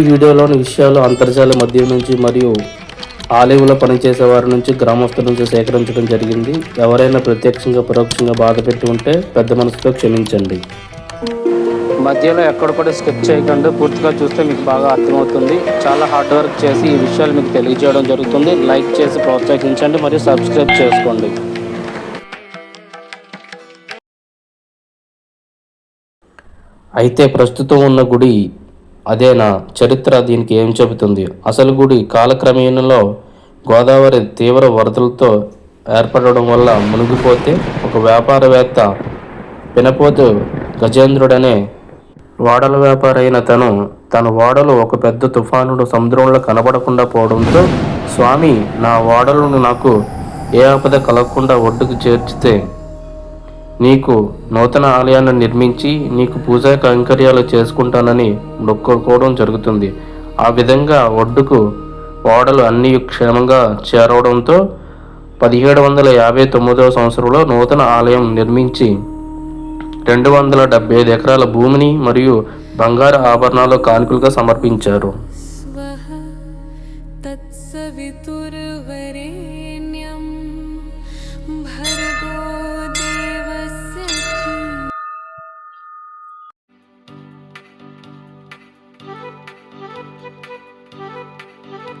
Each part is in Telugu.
ఈ వీడియోలోని విషయాలు అంతర్జాల మధ్య నుంచి మరియు ఆలయంలో పనిచేసే వారి నుంచి గ్రామస్తుల నుంచి సేకరించడం జరిగింది. ఎవరైనా ప్రత్యక్షంగా పరోక్షంగా బాధ పెట్టి ఉంటే పెద్ద మనసుతో క్షమించండి. మధ్యలో ఎక్కడ కూడా స్కిప్ చేయకుండా. పూర్తిగా చూస్తే మీకు బాగా అర్థమవుతుంది. చాలా హార్డ్ వర్క్ చేసి ఈ విషయాలు మీకు తెలియజేయడం జరుగుతుంది. లైక్ చేసి ప్రోత్సహించండి మరియు సబ్స్క్రైబ్ చేసుకోండి. అయితే ప్రస్తుతం ఉన్న గుడి అదేనా? చరిత్ర దీనికి ఏం చెబుతుంది? అసలు గుడి కాలక్రమేణలో గోదావరి తీవ్ర వరదలతో ఏర్పడడం వల్ల మునిగిపోతే ఒక వ్యాపారవేత్త పినపోతు గజేంద్రుడనే ఓడల వ్యాపారైన తను. తన ఓడలు ఒక పెద్ద తుఫానుడు సముద్రంలో కనబడకుండా పోవడంతో స్వామి నా ఓడలను నాకు ఏ ఆపద కలగకుండా ఒడ్డుకు చేర్చితే నీకు నూతన ఆలయాన్ని నిర్మించి నీకు పూజా కైంకర్యాలు చేసుకుంటానని మొక్కుకోవడం జరుగుతుంది. ఆ విధంగా ఒడ్డుకు ఓడలు అన్ని క్షేమంగా చేరవడంతో పదిహేడు వందల యాభై తొమ్మిదవ సంవత్సరంలో నూతన ఆలయం నిర్మించి రెండు వందల డెబ్బై ఐదు ఎకరాల భూమిని మరియు బంగారు ఆభరణాలు కానుకలుగా సమర్పించారు.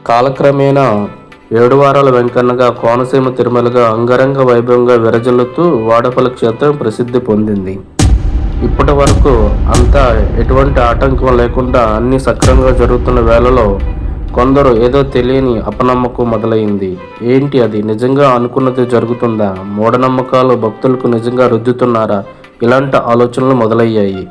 కాలక్రమేణా ఏడు వారాల వెంకన్నగా కోనసీమ తిరుమలగా అంగరంగ వైభవంగా విరజల్లుతూ వాడపల్లి క్షేత్రం ప్రసిద్ధి పొందింది. ఇప్పటి వరకు అంతా ఎటువంటి ఆటంకం లేకుండా అన్ని సక్రమంగా జరుగుతున్న వేళలో కొందరు ఏదో తెలియని అపనమ్మకం మొదలైంది. ఏంటి అది? నిజంగా అనుకున్నది జరుగుతుందా? మూఢనమ్మకాలు భక్తులకు నిజంగా రుద్దుతున్నారా? ఇలాంటి ఆలోచనలు మొదలయ్యాయి.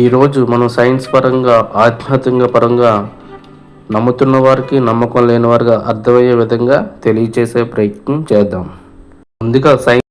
ఈరోజు మనం సైన్స్ పరంగా ఆధ్యాత్మిక పరంగా నమ్ముతున్న వారికి నమ్మకం లేని వారికి అర్థమయ్యే విధంగా తెలియచేసే ప్రయత్నం చేద్దాం. ముందుగా సైన్స్